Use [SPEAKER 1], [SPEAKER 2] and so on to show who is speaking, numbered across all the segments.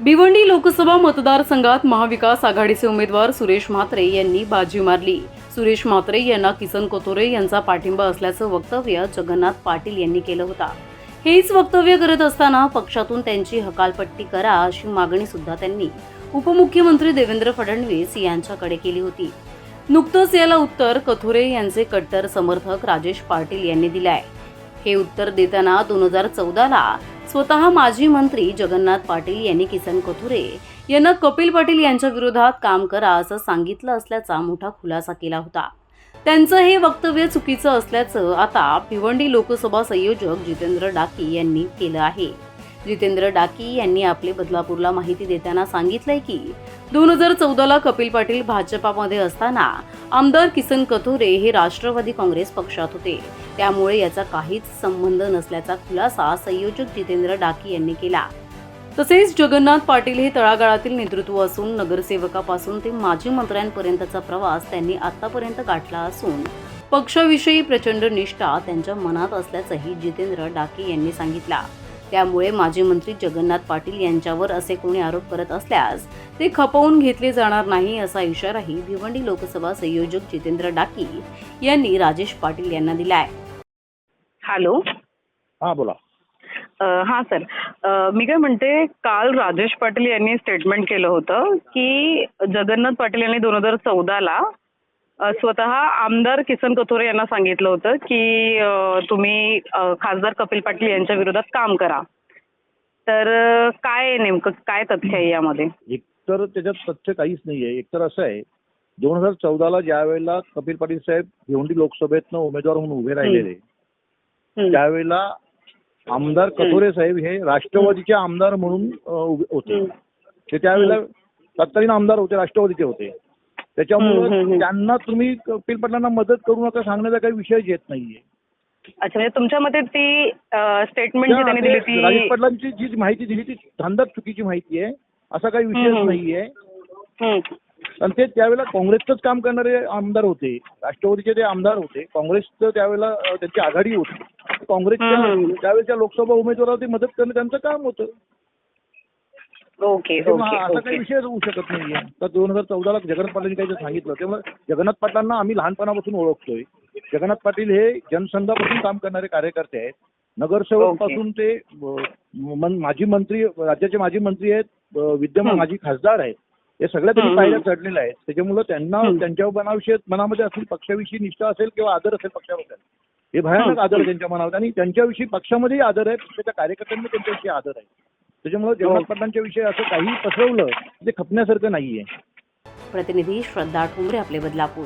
[SPEAKER 1] भिवंडी लोकसभा मतदारसंघात महाविकास आघाडीचे उमेदवार सुरेश म्हात्रे यांनी बाजी मारली. सुरेश म्हात्रे यांना किसन कोथोरे यांचा पाठिंबा असल्याचं वक्तव्य जगन्नाथ पाटील यांनी केलं होतं. हेच वक्तव्य करत असताना पक्षातून त्यांची हकालपट्टी करा अशी मागणी सुद्धा त्यांनी उपमुख्यमंत्री देवेंद्र फडणवीस यांच्याकडे केली होती. नुकतंच याला उत्तर कथोरे यांचे कट्टर समर्थक राजेश पाटील यांनी दिले आहे हे उत्तर देताना दोन हजार चौदाला स्वतः माजी मंत्री जगन्नाथ पाटील यांनी किसन कथुरे यांना कपिल पाटील यांच्या विरोधात काम करा असं सांगितलं असल्याचा मोठा खुलासा केला होता. त्यांचं हे वक्तव्य चुकीचं असल्याचं आता भिवंडी लोकसभा संयोजक जितेंद्र डाकी यांनी केलं आहे. जितेंद्र डाकी यांनी आपले बदलापूरला माहिती देताना सांगितलंय की दोन हजार चौदाला कपिल पाटील भाजपामध्ये असताना आमदार किसन कथोरे हे राष्ट्रवादी काँग्रेस पक्षात होते. त्यामुळे याचा काहीच संबंध नसल्याचा खुलासा संयोजक जितेंद्र डाकी यांनी केला. तसेच जगन्नाथ पाटील हे तळागाळातील नेतृत्व असून नगरसेवकापासून ते माजी मंत्र्यांपर्यंतचा प्रवास त्यांनी आतापर्यंत गाठला असून पक्षाविषयी प्रचंड निष्ठा त्यांच्या मनात असल्याचंही जितेंद्र डाके यांनी सांगितला. त्यामुळे माजी मंत्री जगन्नाथ पाटील यांच्यावर असे कोणी आरोप करत असल्यास ते खपवून घेतले जाणार नाही असा इशाराही भिवंडी लोकसभा संयोजक जितेंद्र डाकी यांनी राजेश पाटील यांना दिलाय.
[SPEAKER 2] हॅलो.
[SPEAKER 3] हा बोला.
[SPEAKER 2] हा सर. मी काय म्हणते काल राजेश पाटील यांनी स्टेटमेंट केलं होतं की जगन्नाथ पाटील यांनी दोन हजार चौदाला स्वतः आमदार किसन कथोरे यांना सांगितलं होतं की तुम्ही खासदार कपिल पाटील यांच्या विरोधात काम करा. तर काय नेमकं? काय तथ्य आहे यामध्ये?
[SPEAKER 3] एकतर त्याच्यात तथ्य काहीच नाहीये एकतर असं आहे दोन हजार चौदाला ज्या वेळेला कपिल पाटील साहेब भिवंडी लोकसभेतनं उमेदवार म्हणून उभे राहिलेले. त्यावेळेला आमदार कथोरे साहेब हे राष्ट्रवादीचे आमदार म्हणून होते. ते त्यावेळेला तत्कालीन आमदार होते राष्ट्रवादीचे होते. त्याच्यामुळे. त्यांना तुम्ही कपिल पाटलांना मदत करू नका सांगण्याचा काही विषयच येत नाहीये
[SPEAKER 2] अच्छा म्हणजे तुमच्या मते ती स्टेटमेंट जी त्यांनी दिली
[SPEAKER 3] पाटलांची जी माहिती दिली ती धांदक चुकीची माहिती आहे असा काही विषयच
[SPEAKER 2] हं.
[SPEAKER 3] नाहीये. आणि ते त्यावेळेला काँग्रेसचंच काम करणारे आमदार होते राष्ट्रवादीचे ते आमदार होते काँग्रेसचं त्यावेळेला त्यांची आघाडी होती काँग्रेसच्या. त्यावेळेच्या लोकसभा उमेदवाराला ते मदत करणं त्यांचं काम होतं
[SPEAKER 2] ओके
[SPEAKER 3] तेव्हा असा काही विषय होऊ शकत नाहीये तर दोन हजार चौदाला जगन्नाथ पाटलांनी काही सांगितलं त्यामुळे जगन्नाथ पाटलांना आम्ही लहानपणापासून ओळखतोय जगन्नाथ पाटील हे जनसंघापासून काम करणारे कार्यकर्ते आहेत नगरसेवक. पासून ते माजी मंत्री राज्याचे माजी मंत्री आहेत विद्यमान. माजी खासदार आहेत हे सगळ्या त्यांनी पायऱ्या. चढलेल्या आहेत त्याच्यामुळे त्यांना. त्यांच्या मनाविषयी मनामध्ये असेल पक्षाविषयी निष्ठा असेल किंवा आदर असेल पक्षाबद्दल हे भयानक. आदर त्यांच्या मनावर आणि त्यांच्याविषयी पक्षामध्येही आदर आहे पक्षाच्या कार्यकर्त्यांना त्यांच्याविषयी आदर आहे त्याच्यामुळे जगन्नाथ
[SPEAKER 2] ओके.
[SPEAKER 3] पाटलांच्या विषयी असं काही पसरवलं ते खपण्यासारखं नाहीये.
[SPEAKER 1] प्रतिनिधी श्रद्धा ठोंबरे आपले बदलापूर.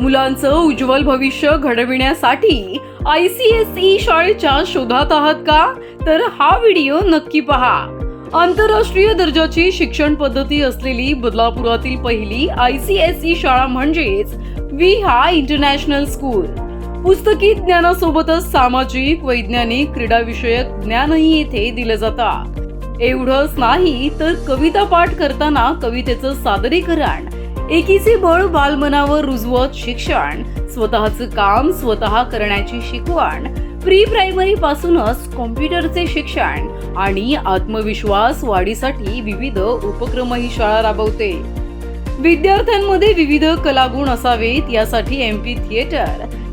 [SPEAKER 1] मुलांचं उज्ज्वल भविष्य घडविण्यासाठी आय सी एस ई शाळेच्या शोधात आहात का? तर हा व्हिडिओ नक्की पहा. आंतरराष्ट्रीय दर्जाची शिक्षण पद्धती असलेली बदलापुरातील पहिली आय सी एस ई शाळा म्हणजेच विहा इंटरनॅशनल स्कूल. पुस्तकी ज्ञानासोबतच सामाजिक वैज्ञानिक क्रीडाविषयक ज्ञानही येथे दिलं जातं. एवढंच नाही तर कविता पाठ करताना कवितेचं सादरीकरण एकीचे बळ बालमनावर रुजवत शिक्षण स्वतःचं काम स्वतः करण्याची शिकवण प्री प्रायमरी पासूनच कॉम्प्युटरचे शिक्षण आणि आत्मविश्वास वाढीसाठी विविध उपक्रम ही शाळा राबवते. विद्यार्थ्यांमध्ये विविध कलागुण असावेत यासाठी M P theatre